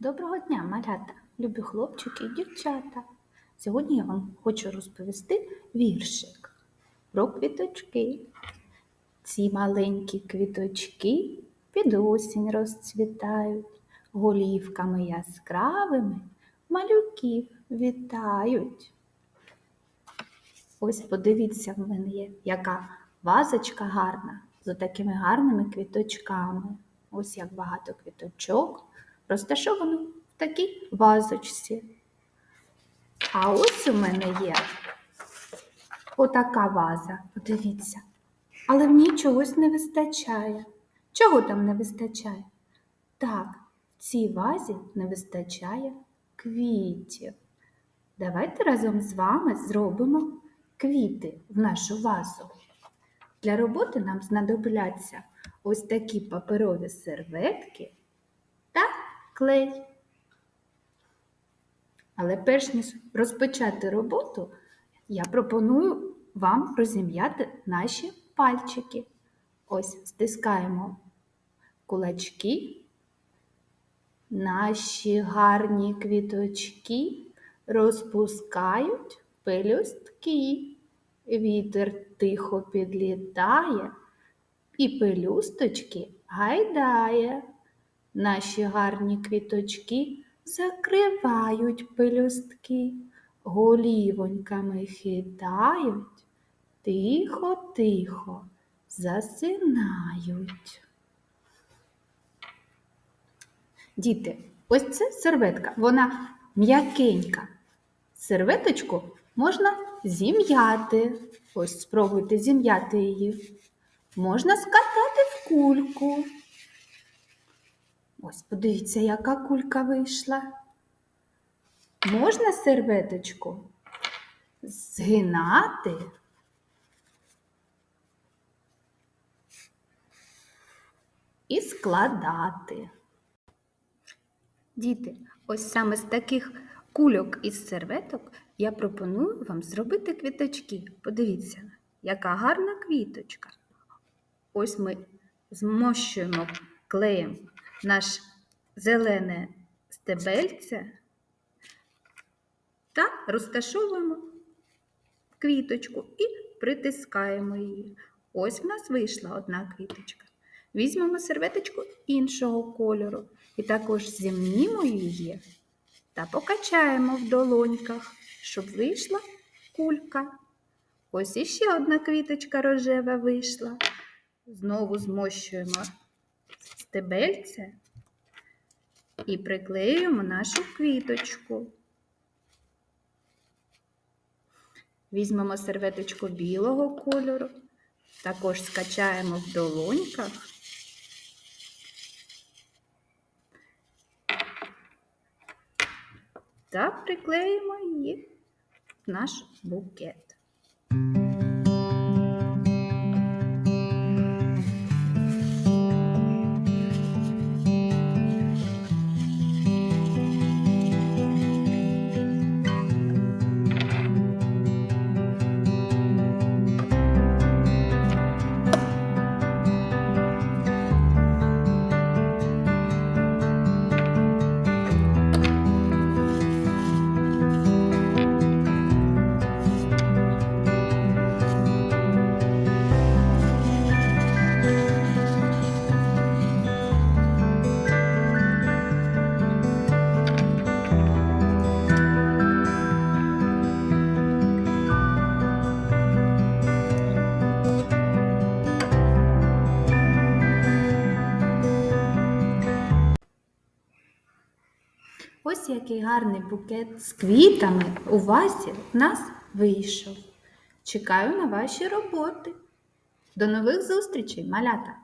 Доброго дня, малята, любі хлопчики і дівчата. Сьогодні я вам хочу розповісти віршик про квіточки. Ці маленькі квіточки під осінь розцвітають, голівками яскравими малюків вітають. Ось подивіться в мене є, яка вазочка гарна з такими гарними квіточками. Ось як багато квіточок розташовано в такій вазочці. А ось у мене є отака ваза, подивіться. Але в ній чогось не вистачає. Чого там не вистачає? Так, в цій вазі не вистачає квітів. Давайте разом з вами зробимо квіти в нашу вазу. Для роботи нам знадобляться ось такі паперові серветки та клей. Але перш ніж розпочати роботу, я пропоную вам розім'яти наші пальчики. Ось стискаємо кулачки, наші гарні квіточки розпускають пелюстки. Вітер тихо підлітає і пелюсточки гайдає. Наші гарні квіточки закривають пелюстки, голівоньками хитають, тихо-тихо засинають. Діти, ось це серветка, вона м'якенька. Серветочку можна зім'яти. Ось спробуйте зім'яти її. Можна скатати в кульку. Ось подивіться, яка кулька вийшла. Можна серветочку згинати. І складати. Діти, ось саме з таких кульок із серветок я пропоную вам зробити квіточки. Подивіться, яка гарна квіточка. Ось ми змощуємо клеєм наш зелене стебельце та розташовуємо квіточку і притискаємо її. Ось в нас вийшла одна квіточка. Візьмемо серветочку іншого кольору і також зімнімо її та покачаємо в долоньках, щоб вийшла кулька. Ось іще одна квіточка рожева вийшла. Знову змощуємо стебельце і приклеюємо нашу квіточку. Візьмемо серветочку білого кольору, також скачаємо в долоньках. Та приклеїмо її в наш букет. Ось який гарний букет з квітами у вазі в нас вийшов. Чекаю на ваші роботи. До нових зустрічей, малята!